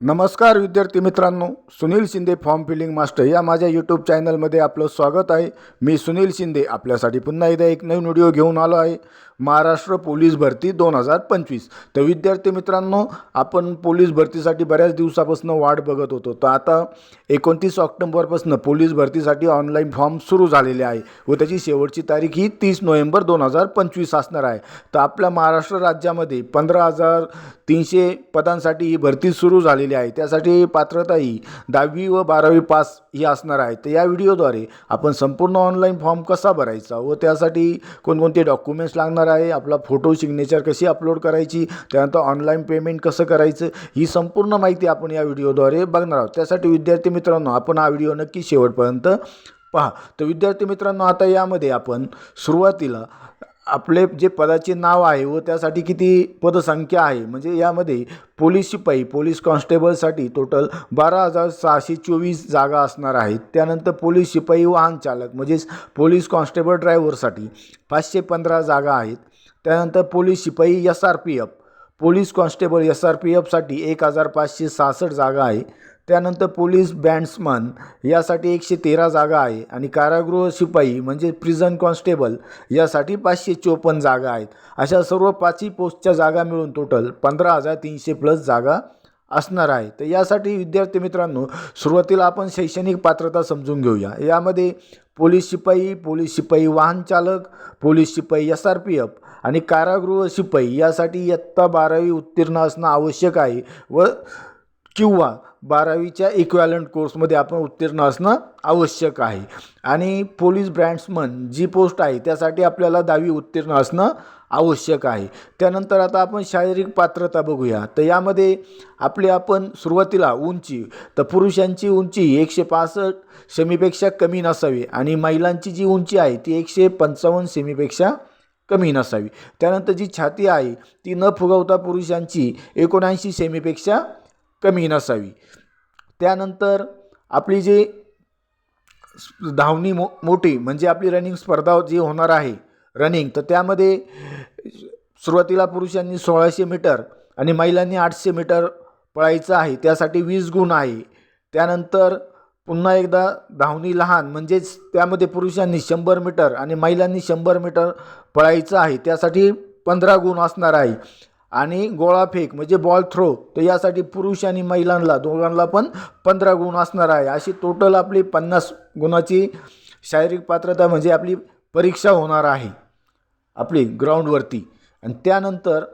नमस्कार विद्यार्थी मित्रांनो Sunil Shinde form filling master या माझ्या यूट्यूब चॅनलमध्ये आपलं स्वागत आहे. मी सुनील शिंदे आपल्यासाठी पुन्हा एकदा एक नवीन व्हिडिओ घेऊन आलो आहे. महाराष्ट्र पोलीस भरती दोन हजार पंचवीस. तर विद्यार्थी मित्रांनो आपण पोलीस भरतीसाठी बऱ्याच दिवसापासून वाट बघत होतो. तर आता एकोणतीस ऑक्टोंबरपासून पोलीस भरतीसाठी ऑनलाईन फॉर्म सुरू झालेले आहे व त्याची शेवटची तारीख ही तीस नोव्हेंबर दोन हजार पंचवीस असणार आहे. तर आपल्या महाराष्ट्र राज्यामध्ये पंधरा हजार तीनशे पदांसाठी ही भरती सुरू झालेली आहे. त्यासाठी पात्रता ही दहावी व बारावी पास ही असणार आहे. तर या व्हिडिओद्वारे आपण संपूर्ण ऑनलाईन फॉर्म कसा भरायचा व त्यासाठी कोणकोणते डॉक्युमेंट्स लागणार आहे आपला फोटो सिग्नेचर कशी अपलोड करायची त्यानंतर ऑनलाईन पेमेंट कसं करायचं ही संपूर्ण माहिती आपण या व्हिडिओद्वारे बघणार आहोत. त्यासाठी विद्यार्थी मित्रांनो आपण हा व्हिडिओ नक्की शेवटपर्यंत पहा. तर विद्यार्थी मित्रांनो आता यामध्ये आपण सुरुवातीला आपले जे पदाचे नाव आहे व त्यासाठी किती पदसंख्या आहे म्हणजे यामध्ये पोलीस शिपाई पोलीस कॉन्स्टेबलसाठी टोटल बारा हजार सहाशे चोवीस जागा असणार आहेत. त्यानंतर पोलीस शिपाई वाहन चालक म्हणजेच पोलीस कॉन्स्टेबल ड्रायव्हरसाठी पाचशे पंधरा जागा आहेत. त्यानंतर पोलीस शिपाई S R P F police constable S R P एफसाठी एक हजार पाचशे सहासष्ट जागा आहे. त्यानंतर पोलीस बँड्समन यासाठी एकशे तेरा जागा आहे आणि कारागृह शिपाई म्हणजे प्रिझन कॉन्स्टेबल यासाठी पाचशे चोपन्न जागा आहेत. अशा सर्व पाचही पोस्टच्या जागा मिळून टोटल पंधरा हजार तीनशे प्लस जागा असणार आहे. तर यासाठी विद्यार्थी मित्रांनो सुरुवातीला आपण शैक्षणिक पात्रता समजून घेऊया. यामध्ये पोलीस शिपाई पोलीस शिपाई वाहन चालक पोलीस शिपाई एस आर पी एफ आणि कारागृह शिपाई यासाठी इयत्ता बारावी उत्तीर्ण असणं आवश्यक आहे व किंवा बारावीच्या इक्वॅलंट कोर्समध्ये आपण उत्तीर्ण असणं आवश्यक आहे. आणि पोलीस ब्रँड्समन जी पोस्ट आहे त्यासाठी आपल्याला दहावी उत्तीर्ण असणं आवश्यक आहे. त्यानंतर आता आपण शारीरिक पात्रता बघूया. तर यामध्ये आपली आपण सुरुवातीला उंची तर पुरुषांची उंची एकशे पासष्ट सेमीपेक्षा कमी नसावी आणि महिलांची जी उंची आहे ती एकशे पंचावन्न सेमीपेक्षा कमी नसावी. त्यानंतर जी छाती आहे ती न फुगवता पुरुषांची एकोणऐंशी सेमीपेक्षा कमी नसावी. त्यानंतर आपली जी धावणी मो मोठी म्हणजे आपली रनिंग स्पर्धा जी होणार आहे रनिंग तर त्यामध्ये सुरुवातीला पुरुषांनी सोळाशे मीटर आणि महिलांनी आठशे मीटर पळायचं आहे त्यासाठी वीस गुण आहे. त्यानंतर पुन्हा एकदा धावणी लहान म्हणजेच त्यामध्ये पुरुषांनी शंभर मीटर आणि महिलांनी शंभर मीटर पळायचं आहे त्यासाठी पंधरा गुण असणार आहे. आणि गोळाफेक म्हणजे बॉल थ्रो तर यासाठी पुरुष आणि महिलांना दोघांना पण पंधरा गुण असणार आहे. अशी टोटल आपली पन्नास गुणाची शारीरिक पात्रता म्हणजे आपली परीक्षा होणार आहे आपली ग्राउंडवरती आणि त्यानंतर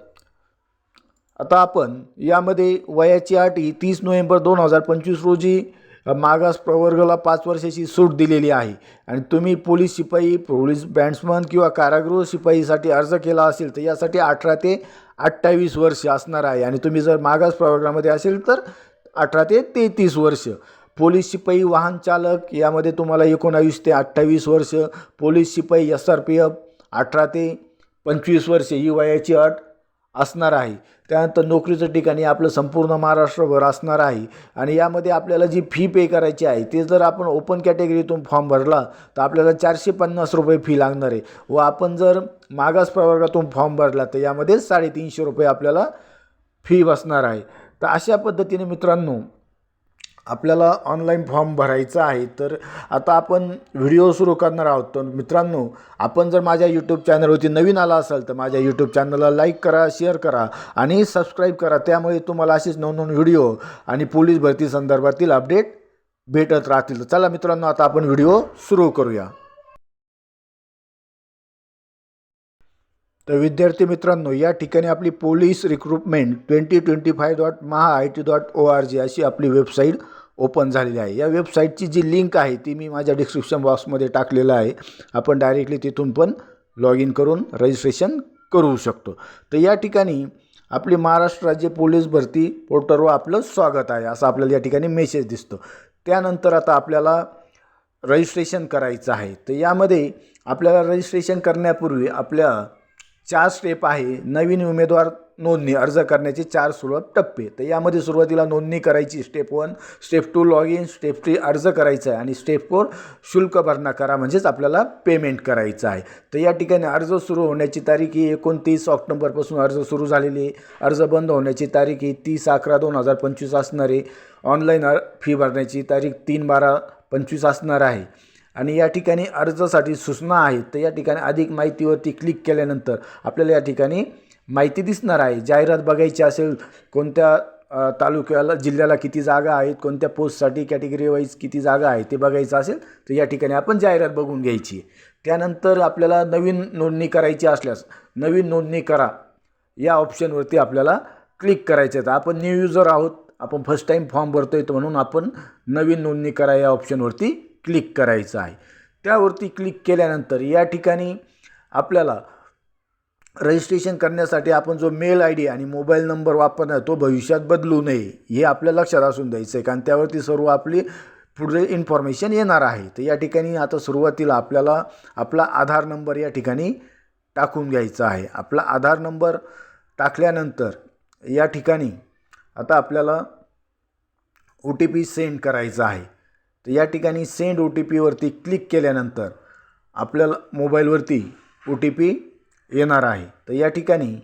आता आपण यामध्ये वयाची अट ही तीस नोव्हेंबर दोन हजार पंचवीस रोजी मागास प्रवर्गाला पाच वर्षाची सूट दिलेली आहे. आणि तुम्ही पोलीस शिपाई पोलीस बँड्समन किंवा कारागृह शिपाईसाठी अर्ज केला असेल तर यासाठी अठरा ते अठ्ठावीस वर्ष असणार आहे. आणि तुम्ही जर मागास प्रवर्गामध्ये असेल तर अठरा ते तेहतीस वर्ष. पोलीस शिपाई वाहन चालक यामध्ये तुम्हाला एकोणावीस ते अठ्ठावीस वर्ष. पोलीस शिपाई एस आर पी एफ अठरा ते पंचवीस वर्ष. ही वयाची अट असणार आहे. त्यानंतर नोकरीचं ठिकाणी आपलं संपूर्ण महाराष्ट्रभर असणार आहे. आणि यामध्ये आपल्याला जी फी पे करायची आहे ते जर आपण ओपन कॅटेगरीतून फॉर्म भरला तर आपल्याला चारशे पन्नास रुपये फी लागणार आहे. व आपण जर मागास प्रवर्गातून फॉर्म भरला तर यामध्ये साडेतीनशे रुपये आपल्याला फी बसणार आहे. तर अशा पद्धतीने मित्रांनो आपल्याला ऑनलाईन फॉर्म भरायचा आहे तर आता आपण व्हिडिओ सुरू करणार आहोत. तर मित्रांनो आपण जर माझ्या यूट्यूब चॅनलवरती नवीन आला असाल तर माझ्या यूट्यूब चॅनलला लाईक करा शेअर करा आणि सबस्क्राईब करा. त्यामुळे तुम्हाला असेच नवनवीन व्हिडिओ आणि पोलीस भरती संदर्भातील अपडेट भेटत राहतील. तर चला मित्रांनो आता आपण व्हिडिओ सुरू करूया. तर विद्यार्थी मित्रांनो या ठिकाणी आपली police recruitment twenty twenty five dot Maha I T dot O R G अशी आपली वेबसाईट ओपन झालेली आहे. या वेबसाईटची जी लिंक आहे ती मी माझ्या डिस्क्रिप्शन बॉक्समध्ये टाकलेलं आहे. आपण डायरेक्टली तिथून पण लॉग इन करून रजिस्ट्रेशन करू शकतो. तर या ठिकाणी आपली महाराष्ट्र राज्य पोलीस भरती पोर्टलवर आपलं स्वागत आहे असं आपल्याला या ठिकाणी मेसेज दिसतो. त्यानंतर आता आपल्याला रजिस्ट्रेशन करायचं आहे. तर यामध्ये आपल्याला रजिस्ट्रेशन करण्यापूर्वी आपल्या चार स्टेप आहे. नवीन उमेदवार नोंदणी अर्ज करण्याचे चार सुरुवात टप्पे. तर यामध्ये सुरुवातीला नोंदणी करायची step one step two log in step three अर्ज करायचा आहे आणि स्टेप फोर शुल्क भरणा करा म्हणजेच आपल्याला पेमेंट करायचं आहे. तर या ठिकाणी अर्ज सुरू होण्याची तारीख ही एकोणतीस ऑक्टोंबरपासून अर्ज सुरू झालेली आहे. अर्ज बंद होण्याची तारीख ही तीस अकरा दोन हजार पंचवीस असणार आहे. ऑनलाईन फी भरण्याची तारीख तीन बारा पंचवीस असणार आहे. आणि या ठिकाणी अर्जासाठी सूचना आहेत तर या ठिकाणी अधिक माहितीवरती क्लिक केल्यानंतर आपल्याला या ठिकाणी माहिती दिसणार आहे. जाहिरात बघायची असेल कोणत्या तालुक्याला जिल्ह्याला किती जागा आहेत कोणत्या पोस्टसाठी कॅटेगरी वाईज किती जागा आहे ते बघायचं असेल तर या ठिकाणी आपण जाहिरात बघून घ्यायची त्यानंतर आपल्याला नवीन नोंदणी करायची असल्यास नवीन नोंदणी करा. या ऑप्शनवरती आपल्याला क्लिक करायचं आहे तर आपण न्यू युजर आहोत आपण फर्स्ट टाईम फॉर्म भरतो आहे म्हणून आपण नवीन नोंदणी करा या ऑप्शनवरती क्लिक करायचं आहे. त्यावरती क्लिक केल्यानंतर या ठिकाणी आपल्याला रजिस्ट्रेशन करण्यासाठी आपण जो मेल आय डी आणि मोबाईल नंबर वापरणार तो भविष्यात बदलू नये हे आपल्या लक्षात असून द्यायचं आहे. कारण त्यावरती सर्व आपली पुढे इन्फॉर्मेशन येणार आहे. तर या ठिकाणी आता सुरुवातीला आपल्याला आपला आधार नंबर या ठिकाणी टाकून घ्यायचा आहे. आपला आधार नंबर टाकल्यानंतर या ठिकाणी आता आपल्याला ओ टी पी सेंड करायचा आहे. तर या ठिकाणी सेंड ओ टी पीवरती क्लिक केल्यानंतर आपल्याला मोबाईलवरती ओ टी पी येणार आहे. तर या ठिकाणी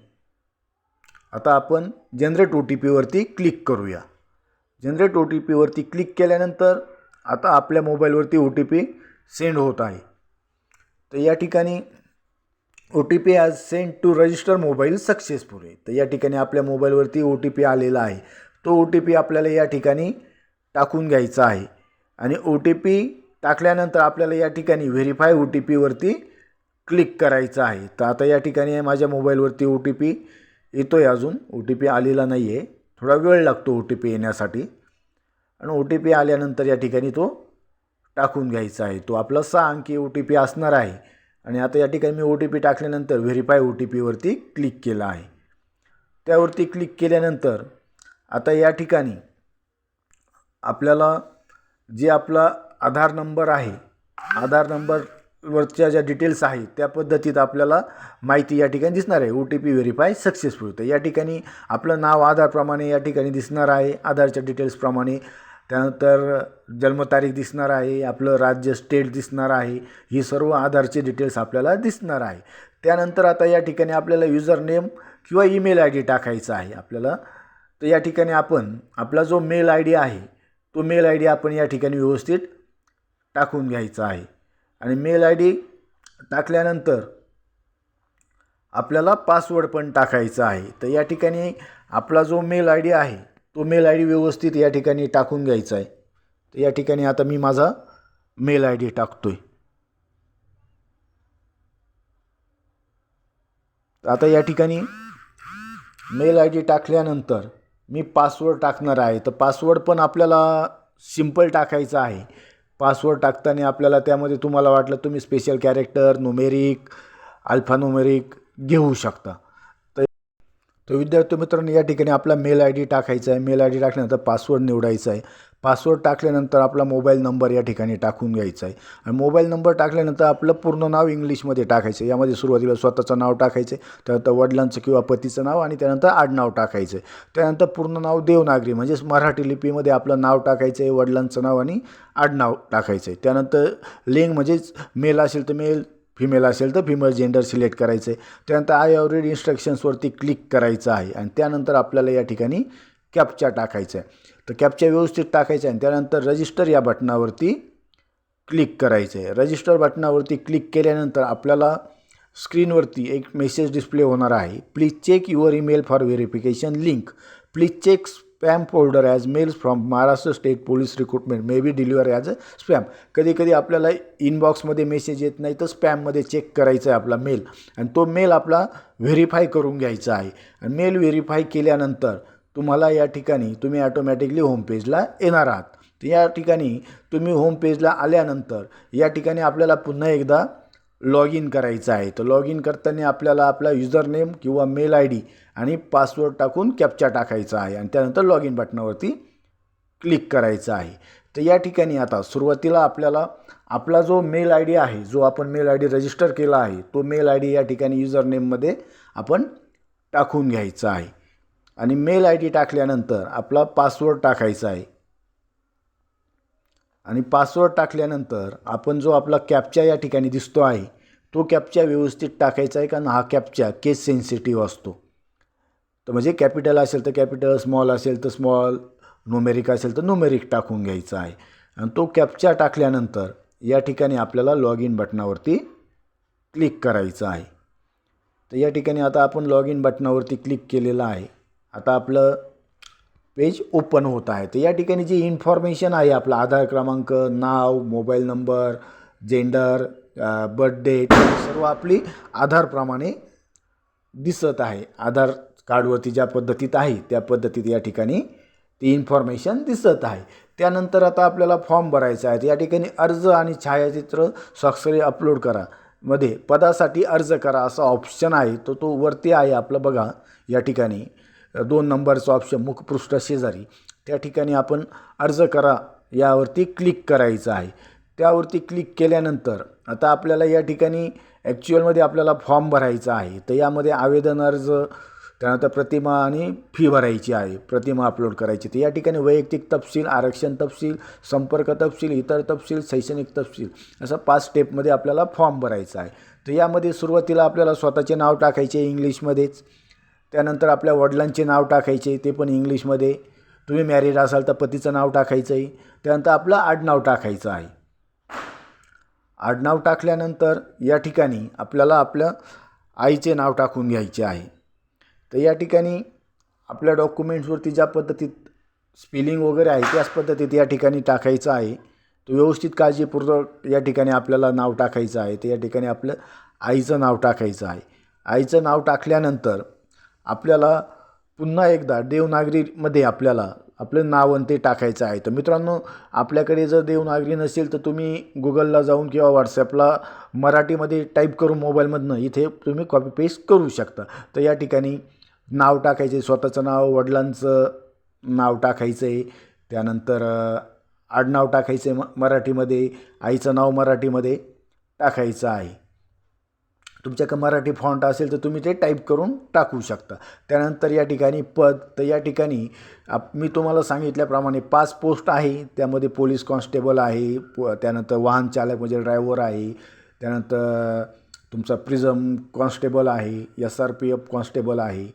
आता आपण जनरेट ओ टी पीवरती क्लिक करूया. जनरेट ओ टी पीवरती क्लिक केल्यानंतर आता आपल्या मोबाईलवरती ओ टी पी सेंड होत आहे. तर या ठिकाणी O T P as send to register mobile successful आहे तर या ठिकाणी आपल्या मोबाईलवरती ओ टी पी आलेला आहे. तो ओ टी पी आपल्याला या ठिकाणी टाकून घ्यायचा आहे. आणि ओ टी पी टाकल्यानंतर आपल्याला या ठिकाणी व्हेरीफाय ओ टी पीवरती क्लिक करायचं आहे. तर आता या ठिकाणी माझ्या मोबाईलवरती ओ टी पी येतो आहे अजून. ओ टी पी आलेला नाही आहे थोडा वेळ लागतो ओ टी पी येण्यासाठी. आणि ओ टी पी आल्यानंतर या ठिकाणी तो टाकून घ्यायचा आहे. तो आपला सहा अंकी ओ टी पी असणार आहे. आणि आता या ठिकाणी मी ओ टी पी टाकल्यानंतर व्हेरीफाय ओ टी पीवरती क्लिक केलं आहे. त्यावरती क्लिक केल्यानंतर आता या ठिकाणी आपल्याला जे आपला आधार नंबर आहे आधार नंबरवरच्या ज्या डिटेल्स आहेत त्या पद्धतीत आपल्याला माहिती या ठिकाणी दिसणार आहे. O T P verify successful तर या ठिकाणी आपलं नाव आधारप्रमाणे या ठिकाणी दिसणार आहे. आधारच्या डिटेल्सप्रमाणे त्यानंतर जन्मतारीख दिसणार आहे. आपलं राज्य स्टेट दिसणार आहे. ही सर्व आधारचे डिटेल्स आपल्याला दिसणार आहे. त्यानंतर आता या ठिकाणी आपल्याला युजर नेम किंवा ईमेल आय डी टाकायचा आहे आपल्याला. तर या ठिकाणी आपण आपला जो मेल आय डी आहे तो मेल आय डी आपण या ठिकाणी व्यवस्थित टाकून घ्यायचा आहे. आणि मेल आय डी टाकल्यानंतर आपल्याला पासवर्ड पण टाकायचा आहे. तर या ठिकाणी आपला जो मेल आय डी आहे तो मेल आय डी व्यवस्थित या ठिकाणी टाकून घ्यायचा आहे. तर या ठिकाणी आता मी माझा मेल आय डी टाकतो आहे आता या ठिकाणी मेल आय डी टाकल्यानंतर मी पासवर्ड टाकणार आहे. तर पासवर्ड पण आपल्याला सिंपल टाकायचा आहे. पासवर्ड टाकताना आपल्याला त्यामध्ये तुम्हाला वाटलं तुम्ही स्पेशल कॅरेक्टर नुमेरिक अल्फानुमेरिक घेऊ शकता. तर विद्यार्थी मित्रांनो या ठिकाणी आपला मेल आय डी टाकायचा आहे. मेल आय डी टाकल्यानंतर पासवर्ड निवडायचा आहे. पासवर्ड टाकल्यानंतर आपला मोबाईल नंबर या ठिकाणी टाकून घ्यायचा आहे. आणि मोबाईल नंबर टाकल्यानंतर आपलं पूर्ण नाव इंग्लिशमध्ये टाकायचं आहे. यामध्ये सुरुवातीला स्वतःचं नाव टाकायचं आहे. त्यानंतर वडिलांचं किंवा पतीचं नाव आणि त्यानंतर आडनाव टाकायचं आहे. त्यानंतर पूर्ण नाव देवनागरी म्हणजेच मराठी लिपीमध्ये आपलं नाव टाकायचं आहे वडिलांचं नाव आणि आडनाव टाकायचं आहे. त्यानंतर लिंग म्हणजेच मेल असेल तर मेल फिमेल असेल तर फिमेल जेंडर सिलेक्ट करायचं आहे त्यानंतर आय ऑलरेड इन्स्ट्रक्शन्सवरती क्लिक करायचं आहे. आणि त्यानंतर आपल्याला या ठिकाणी कॅपचा टाकायचा आहे तर कॅपचा व्यवस्थित टाकायचा आहे आणि त्यानंतर रजिस्टर या बटनावरती क्लिक करायचं आहे रजिस्टर बटनावरती क्लिक केल्यानंतर आपल्याला स्क्रीनवरती एक मेसेज डिस्प्ले होणार आहे. Please check your email for verification link please check spam folder as mails from Maharashtra state police recruitment may be deliver as a spam कधी कधी आपल्याला इनबॉक्समध्ये मेसेज येत नाही तर स्पॅममध्ये चेक करायचा आहे आपला मेल आणि तो मेल आपला व्हेरीफाय करून घ्यायचा आहे. आणि मेल व्हेरीफाय केल्यानंतर तुम्हाला या ठिकाणी तुम्ही ॲटोमॅटिकली होमपेजला येणार आहात. या ठिकाणी तुम्ही होमपेजला आल्यानंतर या ठिकाणी आपल्याला पुन्हा एकदा लॉग इन करायचं आहे. तर लॉग इन करताना आपल्याला आपला युजर नेम किंवा मेल आय डी आणि पासवर्ड टाकून कॅप्चा टाकायचा आहे आणि त्यानंतर लॉग इन बटनावरती क्लिक करायचं आहे. तर या ठिकाणी आता सुरुवातीला आपल्याला आपला जो मेल आय डी आहे जो आपण मेल आय डी रजिस्टर केला आहे तो मेल आय डी या ठिकाणी युजर नेममध्ये आपण टाकून घ्यायचा आहे. आणि मेल आय डी टाकल्यानंतर आपला पासवर्ड टाकायचा आहे. आणि पासवर्ड टाकल्यानंतर आपण जो आपला कॅपचा या ठिकाणी दिसतो आहे तो कॅपचा व्यवस्थित टाकायचा आहे कारण हा कॅपचा केस सेन्सिटिव्ह असतो. तर म्हणजे कॅपिटल असेल तर कॅपिटल स्मॉल असेल तर स्मॉल नोमेरिक असेल तर नोमेरिक टाकून घ्यायचा आहे. आणि तो कॅपचा टाकल्यानंतर या ठिकाणी आपल्याला लॉग इन बटनावरती क्लिक करायचं आहे. तर या ठिकाणी आता आपण लॉग इन बटनावरती क्लिक केलेलं आहे. आता आपलं पेज ओपन होत आहे. तर या ठिकाणी जी इन्फॉर्मेशन आहे आपला आधार क्रमांक नाव mobile number gender birth date सर्व आपली आधारप्रमाणे दिसत आहे. आधार कार्डवरती ज्या पद्धतीत आहे त्या पद्धतीत या ठिकाणी ती इन्फॉर्मेशन दिसत आहे. त्यानंतर आता आपल्याला फॉर्म भरायचा आहे. या ठिकाणी अर्ज आणि छायाचित्र स्वाक्षरी अपलोड करा. मध्ये पदासाठी अर्ज करा असा ऑप्शन आहे. तो तो वरती आहे आपलं बघा. या ठिकाणी दोन नंबरचं ऑप्शन मुखपृष्ठ शेजारी. त्या ठिकाणी आपण अर्ज करा यावरती क्लिक करायचं आहे. त्यावरती क्लिक केल्यानंतर आता आपल्याला या ठिकाणी ॲक्च्युअलमध्ये आपल्याला फॉर्म भरायचा आहे. तर यामध्ये आवेदन अर्ज त्यानंतर प्रतिमा आणि फी भरायची आहे. प्रतिमा अपलोड करायची. तर या ठिकाणी वैयक्तिक तपशील आरक्षण तपशील संपर्क तपशील इतर तपशील शैक्षणिक तपशील असं पाच स्टेपमध्ये आपल्याला फॉर्म भरायचा आहे. तर यामध्ये सुरुवातीला आपल्याला स्वतःचे नाव टाकायचे इंग्लिशमध्येच. त्यानंतर आपल्या वडिलांचे नाव टाकायचे ते पण इंग्लिशमध्ये. तुम्ही मॅरिड असाल तर पतीचं नाव टाकायचं आहे त्यानंतर आपलं आडनाव टाकायचं आहे. आडनाव टाकल्यानंतर या ठिकाणी आपल्याला आपल्या आईचे नाव टाकून घ्यायचे आहे. तर या ठिकाणी आपल्या डॉक्युमेंट्सवरती ज्या पद्धतीत स्पेलिंग वगैरे आहे त्याच पद्धतीत या ठिकाणी टाकायचं आहे. तो व्यवस्थित काळजीपूर्वक या ठिकाणी आपल्याला नाव टाकायचं आहे. तर या ठिकाणी आपलं आईचं नाव टाकायचं आहे. आईचं नाव टाकल्यानंतर आपल्याला पुन्हा एकदा देवनागरीमध्ये आपल्याला आपलं नाव आणि ते टाकायचं आहे. तर मित्रांनो आपल्याकडे जर देवनागरी नसेल तर तुम्ही गुगलला जाऊन किंवा व्हॉट्सॲपला मराठीमध्ये टाईप करून मोबाईलमधनं इथे तुम्ही कॉपी पेस्ट करू शकता. तर या ठिकाणी नाव टाकायचे स्वतःचं नाव वडिलांचं नाव टाकायचं आहे त्यानंतर आडनाव टाकायचं आहे म मराठीमध्ये आईचं नाव मराठीमध्ये टाकायचं आहे. तुमच्याकडे मराठी फॉन्ट असेल तर तुम्ही ते टाईप करून टाकू शकता. त्यानंतर या ठिकाणी पद तर या ठिकाणी आप मी तुम्हाला सांगितल्याप्रमाणे पाच पोस्ट आहे. त्यामध्ये पोलीस कॉन्स्टेबल आहे प त्यानंतर वाहन चालक म्हणजे ड्रायव्हर आहे. त्यानंतर तुमचा प्रिझम कॉन्स्टेबल आहे S R P F constable आहे.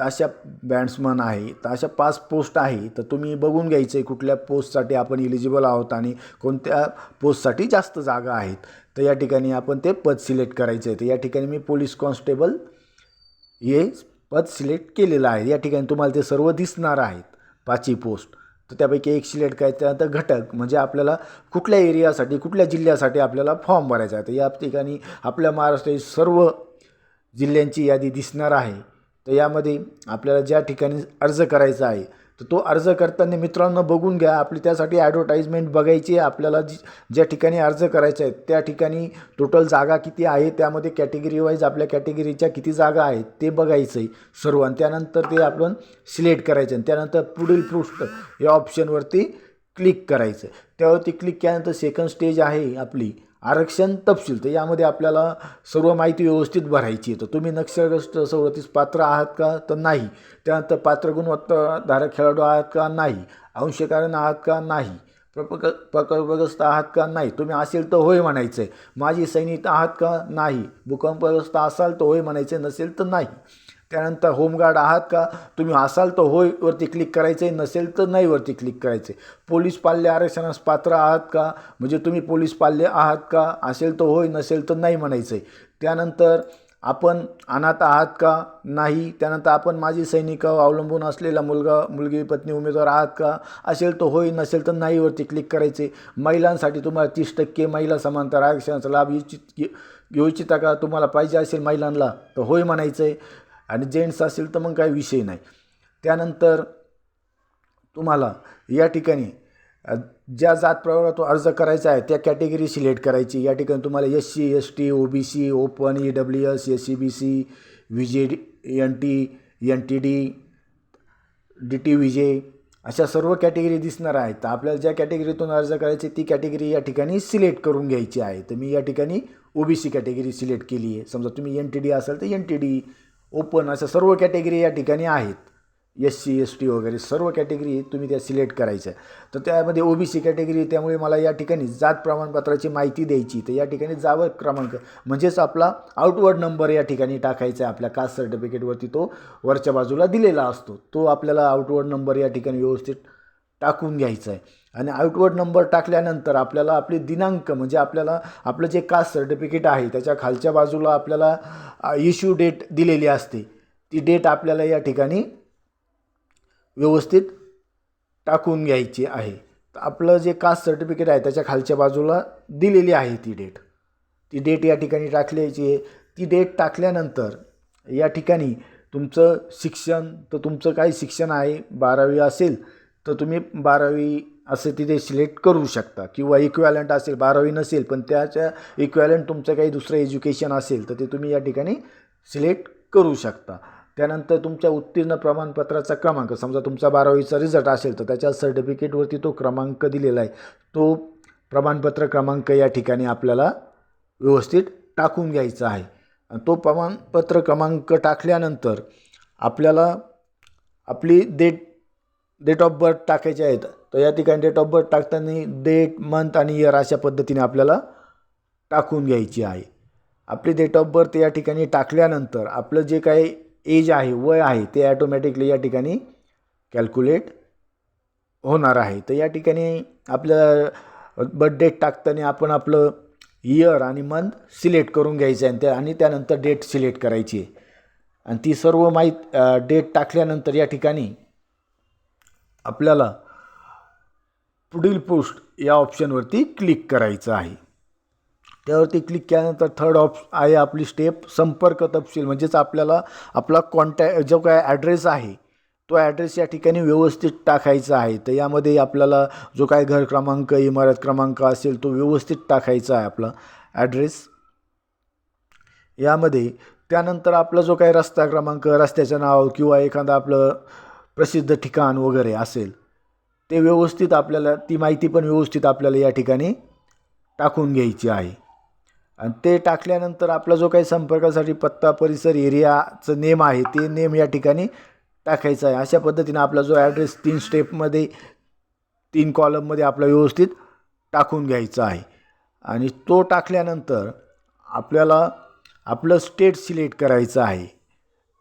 तर अशा बँड्समन आहे तर अशा पाच पोस्ट आहे तर तुम्ही बघून घ्यायचं आहे कुठल्या पोस्टसाठी आपण इलिजिबल आहोत आणि कोणत्या पोस्टसाठी जास्त जागा आहेत. तर या ठिकाणी आपण ते पद सिलेक्ट करायचं आहे. तर या ठिकाणी मी पोलीस कॉन्स्टेबल हे पद सिलेक्ट केलेलं आहे. या ठिकाणी तुम्हाला ते सर्व दिसणार आहेत पाचही पोस्ट तर त्यापैकी एक सिलेक्ट करायचं त्यानंतर घटक म्हणजे आपल्याला कुठल्या एरियासाठी कुठल्या जिल्ह्यासाठी आपल्याला फॉर्म भरायचा आहे. तर या ठिकाणी आपल्या महाराष्ट्रातील सर्व जिल्ह्यांची यादी दिसणार आहे. तर यामध्ये आपल्याला ज्या ठिकाणी अर्ज करायचा आहे तर तो अर्ज करताना मित्रांनो बघून घ्या आपली त्यासाठी ॲडव्हर्टाईजमेंट बघायची आहे आपल्याला जी ज्या ठिकाणी अर्ज करायचा आहे त्या ठिकाणी टोटल जागा किती आहे त्यामध्ये कॅटेगरी वाईज आपल्या कॅटेगरीच्या किती जागा आहेत ते बघायचं आहे सर्व. आणि त्यानंतर ते आपण सिलेक्ट करायचं आणि त्यानंतर पुढील पृष्ठ या ऑप्शनवरती क्लिक करायचं त्यावरती क्लिक केल्यानंतर सेकंड स्टेज आहे आपली. आरक्षण तपशील तर यामध्ये आपल्याला सर्व माहिती व्यवस्थित भरायची आहे. तर तुम्ही नक्षलग्रस्त सवलतीस पात्र आहात का तर नाही. त्यानंतर पात्र गुणवत्ताधारक खेळाडू आहात का नाही. अंशकारण आहात का नाही. प्रपक प्रकल्पग्रस्त आहात का नाही. तुम्ही असेल तर होय म्हणायचं आहे माझी सैनिक आहात का नाही. भूकंपग्रस्त असाल तर होय म्हणायचं नसेल तर नाही. त्यानंतर होमगार्ड आहात का? तुम्ही असाल तर होय वरती क्लिक करायचं आहे नसेल तर नाही वरती क्लिक करायचं आहे पोलीस पाल्य आरक्षणास पात्र आहात का? म्हणजे तुम्ही पोलीस पाल्य आहात का? असेल तर होय नसेल तर नाही म्हणायचं आहे त्यानंतर आपण अनाथ आहात का? नाही. त्यानंतर आपण माझी सैनिकावर अवलंबून असलेला मुलगा मुलगी पत्नी उमेदवार आहात का? असेल तर होय नसेल तर नाहीवरती क्लिक करायचे महिलांसाठी तुम्हाला तीस टक्के महिला समांतर आरक्षणाचा लाभ इच्छित घेऊ इच्छिता का? तुम्हाला पाहिजे असेल महिलांना तर होय म्हणायचं आहे आणि जेंट्स असेल तर मग काही विषय नाही. त्यानंतर तुम्हाला या ठिकाणी ज्या जात प्रवर्गातून अर्ज करायचा आहे त्या कॅटेगरी सिलेक्ट करायची. या ठिकाणी तुम्हाला S C S T O B C open E W S S C B C V J D N T N T D D T V J अशा सर्व कॅटेगरी दिसणार आहेत. तर आपल्याला ज्या कॅटेगरीतून अर्ज करायची ती कॅटेगरी या ठिकाणी सिलेक्ट करून घ्यायची आहे. तर मी या ठिकाणी O B C category select केली आहे. समजा तुम्ही एन टी डी असाल तर एन टी डी ओपन अशा सर्व कॅटेगरी या ठिकाणी आहेत. एस सी एस टी वगैरे सर्व कॅटेगरी तुम्ही त्या सिलेक्ट करायच्या. तर त्यामध्ये ओ बी सी कॅटेगरी त्यामुळे मला या ठिकाणी जात प्रमाणपत्राची माहिती द्यायची. तर या ठिकाणी जावं क्रमांक. म्हणजेच आपला आउटवर्ड नंबर या ठिकाणी टाकायचा आहे. आपल्या कास्ट सर्टिफिकेटवरती तो वरच्या बाजूला दिलेला असतो. तो आपल्याला आउटवर्ड नंबर या ठिकाणी व्यवस्थित टाकून घ्यायचं आहे आणि आउटवर्ड नंबर टाकल्यानंतर आपल्याला आपली दिनांक म्हणजे आपल्याला आपलं जे कास्ट सर्टिफिकेट आहे त्याच्या खालच्या बाजूला आपल्याला इश्यू डेट दिलेली असते. ती डेट आपल्याला या ठिकाणी व्यवस्थित टाकून घ्यायची आहे. तर आपलं जे कास्ट सर्टिफिकेट आहे त्याच्या खालच्या बाजूला दिलेली आहे ती डेट ती डेट या ठिकाणी टाकल्याची आहे. ती डेट टाकल्यानंतर या ठिकाणी तुमचं शिक्षण तर तुमचं काय शिक्षण आहे बारावी असेल तर तुम्ही बारावी असं तिथे सिलेक्ट करू शकता. किंवा इक्वॅलंट असेल बारावी नसेल पण त्याच्या इक्वॅलंट तुमचं काही दुसरं एज्युकेशन असेल तर ते तुम्ही या ठिकाणी सिलेक्ट करू शकता. त्यानंतर तुमच्या उत्तीर्ण प्रमाणपत्राचा क्रमांक समजा तुमचा बारावीचा रिझल्ट असेल तर त्याच्या सर्टिफिकेटवरती तो क्रमांक दिलेला आहे. तो प्रमाणपत्र क्रमांक या ठिकाणी आपल्याला व्यवस्थित टाकून घ्यायचा आहे. आणि तो प्रमाणपत्र क्रमांक टाकल्यानंतर आपल्याला आपली डेट डेट ऑफ बर्थ टाकायचे आहेत. तर या ठिकाणी डेट ऑफ बर्थ टाकताना डेट मंथ आणि इयर अशा पद्धतीने आपल्याला टाकून घ्यायची आहे. आपली डेट ऑफ बर्थ या ठिकाणी टाकल्यानंतर आपलं जे काही एज आहे वय आहे ते ॲटोमॅटिकली या ठिकाणी कॅल्क्युलेट होणार आहे. तर या ठिकाणी आपलं बर्थ डेट टाकताना आपण आपलं इयर आणि मंथ सिलेक्ट करून घ्यायचं आहे आणि त्या आणि त्यानंतर डेट सिलेक्ट करायची आहे. आणि ती सर्व माहीत डेट टाकल्यानंतर या ठिकाणी आपल्याला पुढील पोस्ट या ऑप्शनवरती क्लिक करायचं आहे. त्यावरती क्लिक केल्यानंतर थर्ड ऑप आहे आपली स्टेप संपर्क तपशील म्हणजेच आपल्याला आपला कॉन्टॅ जो काय ॲड्रेस आहे तो ॲड्रेस या ठिकाणी व्यवस्थित टाकायचा आहे. तर यामध्ये आपल्याला जो काय घर क्रमांक इमारत क्रमांक असेल तो व्यवस्थित टाकायचा आहे आपला ॲड्रेस यामध्ये त्यानंतर आपला जो काही रस्ता क्रमांक रस्त्याचं नाव किंवा एखादं आपलं प्रसिद्ध ठिकाण वगैरे असेल ते व्यवस्थित आपल्याला ती माहिती पण व्यवस्थित आपल्याला या ठिकाणी टाकून घ्यायची आहे. आणि ते टाकल्यानंतर आपला जो काही संपर्कासाठी पत्ता परिसर एरियाचं नेम आहे ते नेम या ठिकाणी टाकायचं आहे. अशा पद्धतीने आपला जो ॲड्रेस तीन स्टेपमध्ये तीन कॉलममध्ये आपला व्यवस्थित टाकून घ्यायचा आहे. आणि तो टाकल्यानंतर आपल्याला आपलं स्टेट सिलेक्ट करायचं आहे.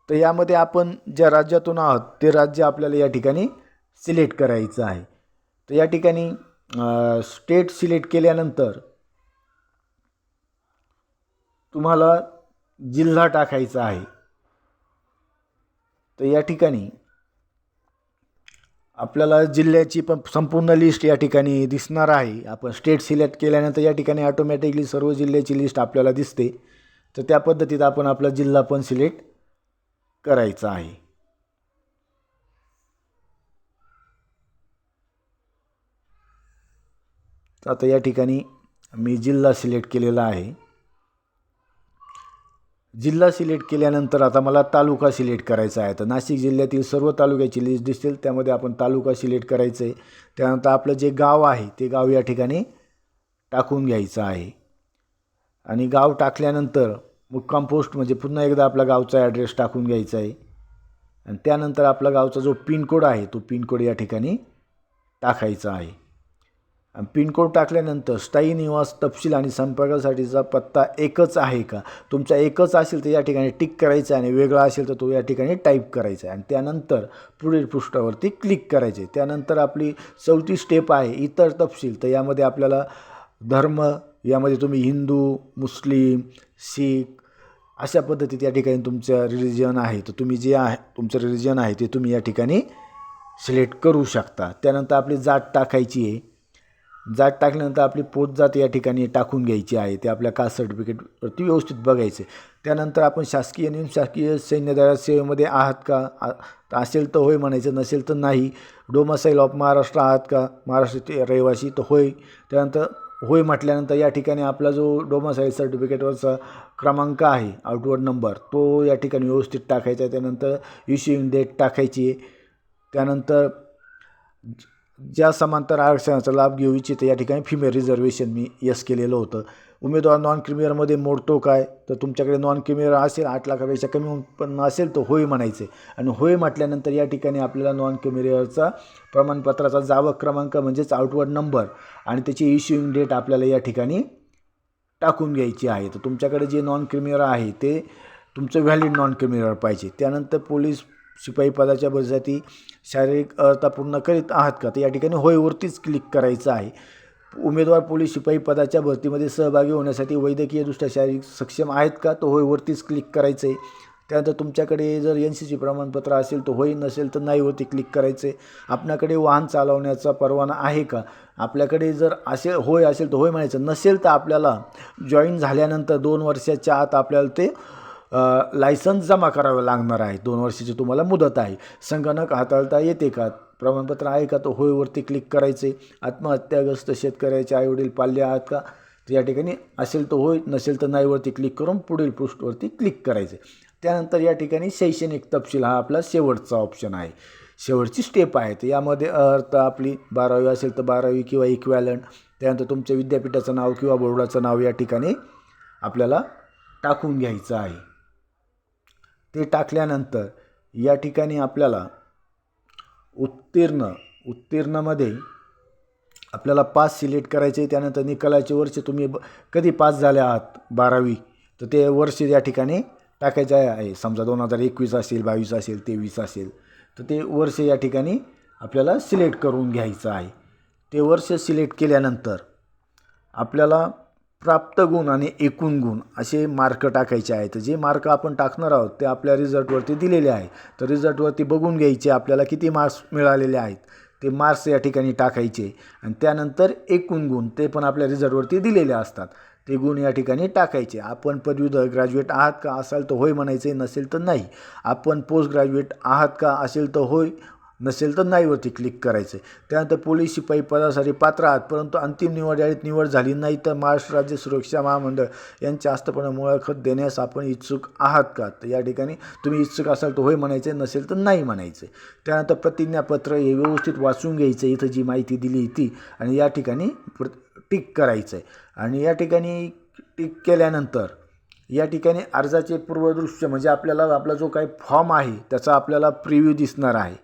तर यामध्ये आपण ज्या राज्यातून आहोत ते राज्य आपल्याला या ठिकाणी सिलेक्ट करायचं आहे. तर या ठिकाणी स्टेट सिलेक्ट केल्यानंतर तुम्हाला जिल्हा टाकायचा आहे. तर या ठिकाणी आपल्याला जिल्ह्याची पण संपूर्ण लिस्ट या ठिकाणी दिसणार आहे. आपण स्टेट सिलेक्ट केल्यानंतर या ठिकाणी ऑटोमॅटिकली सर्व जिल्ह्याची लिस्ट आपल्याला दिसते. तर त्या पद्धतीत आपण आपला जिल्हा पण सिलेक्ट करायचा आहे. आता या ठिकाणी मी जिल्हा सिलेक्ट केलेला आहे. जिल्हा सिलेक्ट केल्यानंतर आता मला तालुका सिलेक्ट करायचा आहे. तर नाशिक जिल्ह्यातील सर्व तालुक्याची लिस्ट दिसतील. त्यामध्ये आपण तालुका सिलेक्ट करायचं. आहे त्यानंतर आपलं जे गाव आहे ते गाव या ठिकाणी टाकून घ्यायचं आहे. आणि गाव टाकल्यानंतर मुक्काम पोस्ट म्हणजे पुन्हा एकदा आपला गावचा ॲड्रेस टाकून घ्यायचा आहे. आणि त्यानंतर आपला गावचा जो पिनकोड आहे तो पिनकोड या ठिकाणी टाकायचा आहे. आणि पिनकोड टाकल्यानंतर स्थायी निवास तपशील आणि संपर्कासाठीचा पत्ता एकच आहे का? तुमचा एकच असेल तर या ठिकाणी टिक करायचा आहे आणि वेगळा असेल तर तो या ठिकाणी टाईप करायचा आहे. आणि त्यानंतर पुढील पृष्ठावरती क्लिक करायचे. त्यानंतर आपली चौथी स्टेप आहे इतर तपशील. तर यामध्ये आपल्याला धर्म यामध्ये तुम्ही हिंदू मुस्लिम शीख अशा पद्धतीत या ठिकाणी तुमचं रिलिजन आहे. तर तुम्ही जे आहे तुमचं रिलिजन आहे ते तुम्ही या ठिकाणी सिलेक्ट करू शकता. त्यानंतर आपली जात टाकायची आहे. जात टाकल्यानंतर आपली पोटजात या ठिकाणी टाकून घ्यायची आहे. ते आपल्या कास्ट सर्टिफिकेटवरती व्यवस्थित बघायचं त्यानंतर आपण शासकीय निमशासकीय शासकीय दलात सेवेमध्ये आहात का? असेल तर होय म्हणायचं नसेल तर नाही. डोमासाईल ऑफ महाराष्ट्र आहात का? महाराष्ट्राचे रहिवासी तर होय. त्यानंतर होय म्हटल्यानंतर या ठिकाणी आपला जो डोमासाईल सर्टिफिकेटवरचा क्रमांक आहे आउटवर्ड नंबर तो या ठिकाणी व्यवस्थित टाकायचा आहे. त्यानंतर इश्युईंग डेट टाकायची त्यानंतर ज्या समांतर आरक्षणाचा लाभ घेऊ इच्छिते या ठिकाणी फिमेल रिझर्वेशन मी यस केलेलं होतं. उमेदवार नॉन क्रिमिअरमध्ये मोडतो काय? तर तुमच्याकडे नॉन क्रिमिअर असेल आठ लाखापेक्षा कमी उत्पन्न असेल तर होय म्हणायचे. आणि होय म्हटल्यानंतर या ठिकाणी आपल्याला नॉन क्रिमिअरचा प्रमाणपत्राचा जावक क्रमांक म्हणजेच आउटवर्ड नंबर आणि त्याची इश्युइंग डेट आपल्याला या ठिकाणी टाकून घ्यायची आहे. तर तुमच्याकडे जे नॉन क्रिमिअर आहे ते तुमचं व्हॅलिड नॉन क्रिमिनल पाहिजे. त्यानंतर पोलीस शिपाई पदाच्या बजाती शारीरिक अर्हता पूर्ण करीत आहात का? तर या ठिकाणी होयवरतीच क्लिक करायचं आहे. उमेदवार पोलीस शिपाई पदाच्या भरतीमध्ये सहभागी होण्यासाठी वैद्यकीयदृष्ट्या शारीरिक सक्षम आहेत का? तो होयवरतीच क्लिक करायचं आहे त्यानंतर तुमच्याकडे जर एन सी सी प्रमाणपत्र असेल तर होय नसेल तर नाहीवरती क्लिक करायचं आहे आपल्याकडे वाहन चालवण्याचा परवाना आहे का? आपल्याकडे जर असेल होय असेल तर होय म्हणायचं नसेल तर आपल्याला जॉईन झाल्यानंतर दोन वर्षाच्या आत आपल्याला ते लायसन्स जमा करावं लागणार आहे. दोन वर्षाची तुम्हाला मुदत आहे. संगणक हाताळता येते का? प्रमाणपत्र आहे का? तो होयवरती क्लिक करायचे. आत्महत्याग्रस्त शेतकऱ्याचे आईवडील पाल्य आहात का? तर या ठिकाणी असेल तर होय नसेल तर नाहीवरती क्लिक करून पुढील पृष्ठवरती क्लिक करायचे. त्यानंतर या ठिकाणी शैक्षणिक तपशील हा आपला शेवटचा ऑप्शन आहे. शेवटची स्टेप आहे. तर यामध्ये अर्थ आपली बारावी असेल तर बारावी किंवा इक्वॅलंट त्यानंतर तुमच्या विद्यापीठाचं नाव किंवा बोर्डाचं नाव या ठिकाणी आपल्याला टाकून घ्यायचं आहे. ते टाकल्यानंतर या ठिकाणी आपल्याला उत्तीर्ण उत्तीर्णमध्ये आपल्याला पास सिलेक्ट करायचे त्यानंतर निकालाचे वर्ष तुम्ही ब कधी पास झाले आहात? बारावी. तर ते वर्ष या ठिकाणी टाकायचे आहे. समजा दोन हजार एकवीस असेल बावीस असेल तेवीस असेल. तर ते वर्ष या ठिकाणी आपल्याला सिलेक्ट करून घ्यायचं आहे. ते वर्ष सिलेक्ट केल्यानंतर आपल्याला प्राप्त गुण आणि एकूण गुण असे मार्क टाकायचे आहेत. जे मार्क आपण टाकणार आहोत ते आपल्या रिझल्टवरती दिलेले आहे. तर रिझल्टवरती बघून घ्यायचे आपल्याला किती मार्क्स मिळालेले आहेत ते मार्क्स या ठिकाणी टाकायचे. आणि त्यानंतर एकूण गुण ते पण आपल्या रिझल्टवरती दिलेले असतात. ते गुण या ठिकाणी टाकायचे. आपण पदवीधर ग्रॅज्युएट आहात का असाल तर होय म्हणायचे नसेल तर नाही. आपण पोस्ट ग्रॅज्युएट आहात का असेल तर होय नसेल तर नाहीवरती क्लिक करायचं. त्यानंतर पोलीस शिपाई पदासाठी पात्र आहात परंतु अंतिम निवड यादीत निवड झाली नाही तर महाराष्ट्र राज्य सुरक्षा महामंडळ यांच्या आस्थापना मुलाखत देण्यास आपण इच्छुक आहात का? तर या ठिकाणी तुम्ही इच्छुक असाल तर होय म्हणायचे नसेल तर नाही म्हणायचे. त्यानंतर प्रतिज्ञापत्र हे व्यवस्थित वाचून घ्यायचं इथं जी माहिती दिली ती आणि या ठिकाणी टिक करायचं आहे आणि या ठिकाणी टिक केल्यानंतर या ठिकाणी अर्जाचे पूर्वदृश्य म्हणजे आपल्याला आपला जो काही फॉर्म आहे त्याचा आपल्याला प्रिव्ह्यू दिसणार आहे.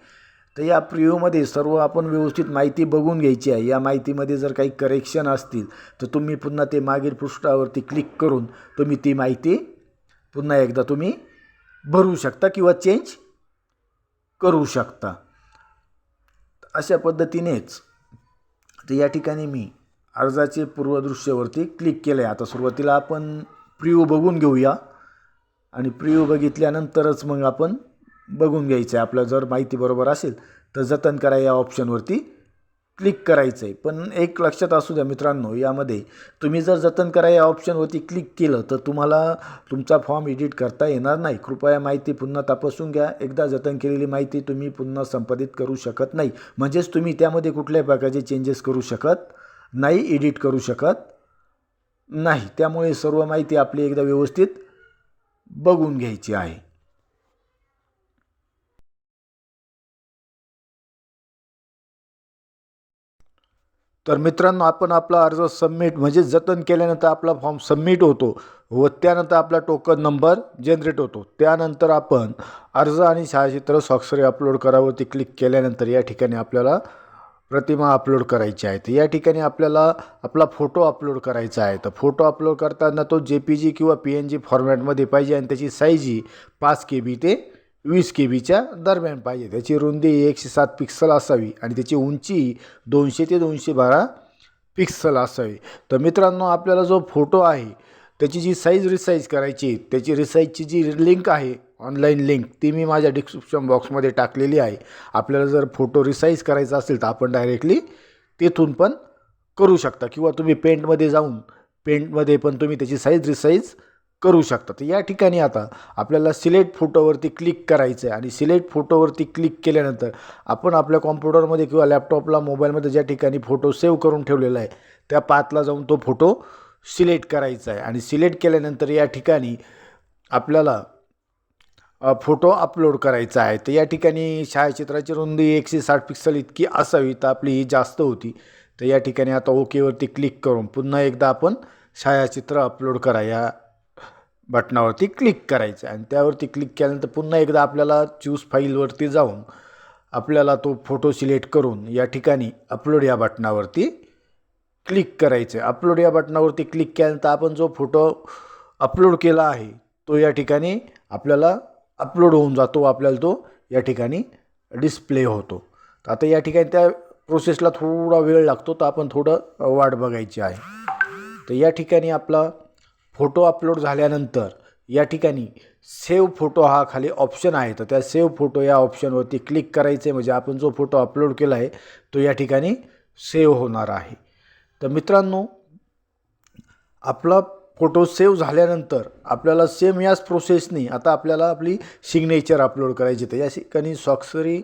तर या प्रिव्ह्यूमध्ये सर्व आपण व्यवस्थित माहिती बघून घ्यायची आहे. या माहितीमध्ये जर काही करेक्शन असतील तर तुम्ही पुन्हा ते मागील पृष्ठावरती क्लिक करून तुम्ही ती माहिती पुन्हा एकदा तुम्ही भरू शकता किंवा चेंज करू शकता. अशा पद्धतीनेच तर या ठिकाणी मी अर्जाचे पूर्वदृश्यवरती क्लिक केलं आहे आता सुरुवातीला आपण प्रिव्ह्यू बघून घेऊया. आणि प्रिव्ह्यू बघितल्यानंतरच मग आपण बघून घ्यायचं. आहे आपलं जर माहिती बरोबर असेल तर जतन करा या ऑप्शनवरती क्लिक करायचं आहे पण एक लक्षात असू द्या मित्रांनो यामध्ये तुम्ही जर जतन करा या ऑप्शनवरती क्लिक केलं तर तुम्हाला तुमचा फॉर्म एडिट करता येणार नाही. कृपया माहिती पुन्हा तपासून घ्या. एकदा जतन केलेली माहिती तुम्ही पुन्हा संपादित करू शकत नाही. म्हणजेच तुम्ही त्यामध्ये कुठल्याही प्रकारचे चेंजेस करू शकत नाही एडिट करू शकत नाही. त्यामुळे सर्व माहिती आपली एकदा व्यवस्थित बघून घ्यायची आहे. तर मित्रांनो आपण आपला अर्ज सबमिट म्हणजे जतन केल्यानंतर आपला फॉर्म सबमिट होतो व त्यानंतर आपला टोकन नंबर जनरेट होतो. त्यानंतर आपण अर्ज आणि छायाचित्र स्वाक्षरी अपलोड करावरती क्लिक केल्यानंतर या ठिकाणी आपल्याला प्रतिमा अपलोड करायची आहे. तर या ठिकाणी आपल्याला आपला फोटो अपलोड करायचा आहे. तर फोटो अपलोड करताना तो जे पी जी किंवा पी एन जी फॉर्मॅटमध्ये पाहिजे आणि त्याची साईज ही पाच के बी ते वीस के बीच्या दरम्यान पाहिजे. त्याची रुंदी एकशे सात पिक्सल असावी आणि त्याची उंची दोनशे ते दोनशे बारा पिक्सल असावी. तर मित्रांनो आपल्याला जो फोटो आहे त्याची जी साईज रिसाईज करायची त्याची रिसाईजची जी लिंक आहे ऑनलाईन लिंक ती मी माझ्या डिस्क्रिप्शन बॉक्समध्ये टाकलेली आहे. आपल्याला जर फोटो रिसाईज करायचा असेल तर आपण डायरेक्टली तिथून पण करू शकता. किंवा तुम्ही पेंटमध्ये जाऊन पेंटमध्ये पण तुम्ही त्याची साईज रिसाईज करू शकतात. तर या ठिकाणी आता आपल्याला सिलेक्ट फोटोवरती क्लिक करायचं आहे आणि सिलेक्ट फोटोवरती क्लिक केल्यानंतर आपण आपल्या कॉम्प्युटरमध्ये किंवा लॅपटॉपला मोबाईलमध्ये ज्या ठिकाणी फोटो सेव्ह करून ठेवलेला आहे त्या पातला जाऊन तो फोटो सिलेक्ट करायचा आहे आणि सिलेक्ट केल्यानंतर या ठिकाणी आपल्याला फोटो अपलोड करायचा आहे. तर या ठिकाणी छायाचित्राची रुंदी एकशे साठ पिक्सल इतकी असावी तर आपली ही जास्त होती. तर या ठिकाणी आता ओकेवरती क्लिक करून पुन्हा एकदा आपण छायाचित्र अपलोड करा. या बटणावरती क्लिक करायचं आणि त्यावरती क्लिक केल्यानंतर पुन्हा एकदा आपल्याला चूज फाईलवरती जाऊन आपल्याला तो फोटो सिलेक्ट करून या ठिकाणी अपलोड या बटनावरती क्लिक करायचं. आहे अपलोड या बटनावरती क्लिक केल्यानंतर आपण जो फोटो अपलोड केला आहे तो या ठिकाणी आपल्याला अपलोड होऊन जातो आपल्याला तो या ठिकाणी डिस्प्ले होतो. तर आता या ठिकाणी त्या प्रोसेसला थोडा वेळ लागतो तर आपण थोडं वाट बघायची आहे. तर या ठिकाणी आपला फोटो अपलोड झाल्यानंतर या ठिकाणी सेव्ह फोटो हा खाली ऑप्शन आहे. तर त्या सेव्ह फोटो या ऑप्शनवरती क्लिक करायचे म्हणजे आपण जो फोटो अपलोड केला आहे तो या ठिकाणी सेव्ह होणार आहे. तर मित्रांनो आपला फोटो सेव्ह झाल्यानंतर आपल्याला सेम याच प्रोसेसनी आता आपल्याला आपली सिग्नेचर अपलोड करायची तर या ठिकाणी स्वाक्षरी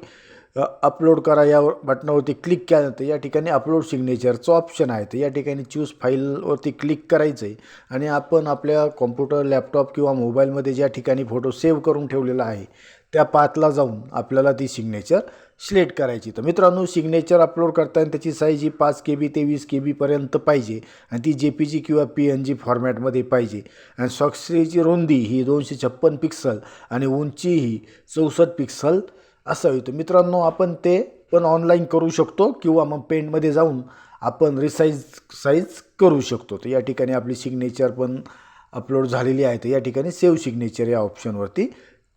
अपलोड करा या बटनावरती क्लिक केल्यानंतर या ठिकाणी अपलोड सिग्नेचरचं ऑप्शन आहे. तर या ठिकाणी चूज फाईलवरती क्लिक करायचं आहे आणि आपण आपल्या कॉम्प्युटर लॅपटॉप किंवा मोबाईलमध्ये ज्या ठिकाणी फोटो सेव्ह करून ठेवलेला आहे त्या पाथला जाऊन आपल्याला ती सिग्नेचर सिलेक्ट करायची. तर मित्रांनो सिग्नेचर अपलोड करताना त्याची साईज ही पाच के बी ते वीस के बीपर्यंत पाहिजे आणि ती जे पी जी किंवा पी एन जी फॉर्मॅटमध्ये पाहिजे. आणि स्वाक्षरीची रुंदी ही दोनशे छप्पन पिक्सल आणि उंची ही चौसष्ट पिक्सल असं तर मित्रांनो आपण ते पण ऑनलाईन करू शकतो किंवा मग पेंटमध्ये जाऊन आपण रिसाईज साईज करू शकतो. तर या ठिकाणी आपली सिग्नेचर पण अपलोड झालेली आहे. तर या ठिकाणी सेव्ह सिग्नेचर या ऑप्शनवरती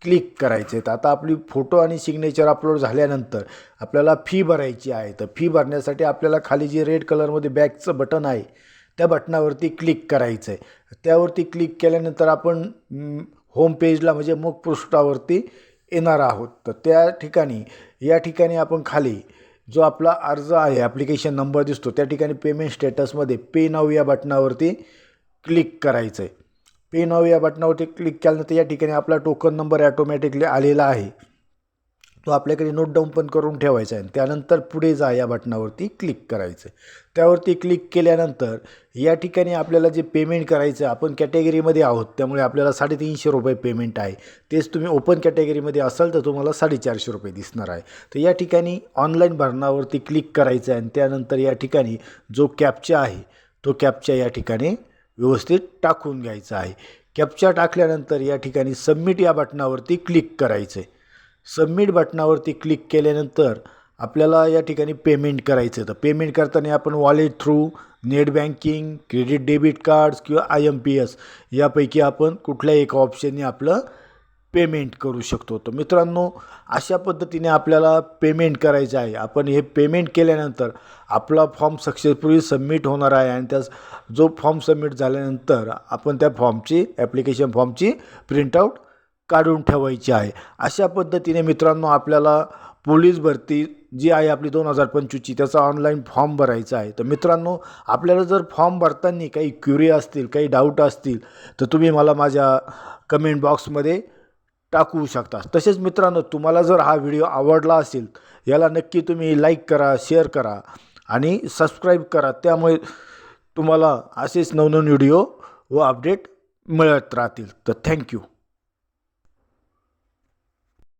क्लिक करायचे. तर आता आपली फोटो आणि सिग्नेचर अपलोड झाल्यानंतर आपल्याला फी भरायची आहे. तर फी भरण्यासाठी आपल्याला खाली जे रेड कलरमध्ये बॅकचं बटन आहे त्या बटनावरती क्लिक करायचं आहे त्यावरती क्लिक केल्यानंतर आपण होम पेजला म्हणजे मुख पृष्ठावरती येणार आहोत. तर त्या ठिकाणी या ठिकाणी आपण खाली जो आपला अर्ज आहे ॲप्लिकेशन नंबर दिसतो त्या ठिकाणी पेमेंट स्टेटसमध्ये पे नाव या बटनावरती क्लिक करायचं आहे पे नाव या बटनावरती क्लिक केल्यानंतर या ठिकाणी आपला टोकन नंबर ॲटोमॅटिकली आलेला आहे. तो आपल्याकडे नोट डाऊन पण करून ठेवायचा आहे. त्यानंतर पुढे जा या बटनावरती क्लिक करायचं. त्यावरती क्लिक केल्यानंतर या ठिकाणी आपल्याला जे पेमेंट करायचं आहे आपण कॅटेगरीमध्ये आहोत. त्यामुळे आपल्याला साडेतीनशे रुपये पेमेंट आहे. तेच तुम्ही ओपन कॅटेगरीमध्ये असाल तर तुम्हाला साडेचारशे रुपये दिसणार आहे. तर या ठिकाणी ऑनलाईन भरणावरती क्लिक करायचं आहे आणि त्यानंतर या ठिकाणी जो कॅपचा आहे तो कॅपचा या ठिकाणी व्यवस्थित टाकून घ्यायचा आहे. कॅपचा टाकल्यानंतर या ठिकाणी सबमिट या बटनावरती क्लिक करायचं आहे सबमिट बटनावरती क्लिक केल्यानंतर आपल्याला या ठिकाणी पेमेंट करायचं आहे. तर पेमेंट करताना आपण wallet through net banking credit debit cards किंवा आय एम पी एस यापैकी आपण कुठल्याही एका ऑप्शनने आपलं पेमेंट करू शकतो. तर मित्रांनो अशा पद्धतीने आपल्याला पेमेंट करायचं आहे. आपण हे पेमेंट केल्यानंतर आपला फॉर्म सक्सेसफुली सबमिट होणार आहे आणि त्यास जो फॉर्म सबमिट झाल्यानंतर आपण त्या फॉर्मची ॲप्लिकेशन फॉर्मची प्रिंटआउट काढून ठेवायची आहे. अशा पद्धतीने मित्रांनो आपल्याला पोलीस भरती जी आहे आपली दोन हजार पंचवीसची त्याचा ऑनलाईन फॉर्म भरायचा आहे. तर मित्रांनो आपल्याला जर फॉर्म भरताना काही क्युरी असतील काही डाऊट असतील तर तुम्ही मला माझ्या कमेंट बॉक्समध्ये टाकू शकता. तसेच मित्रांनो तुम्हाला जर हा व्हिडिओ आवडला असेल याला नक्की तुम्ही लाईक करा शेअर करा आणि सबस्क्राईब करा. त्यामुळे तुम्हाला असेच नवनवीन व्हिडिओ व अपडेट मिळत राहतील. तर थँक्यू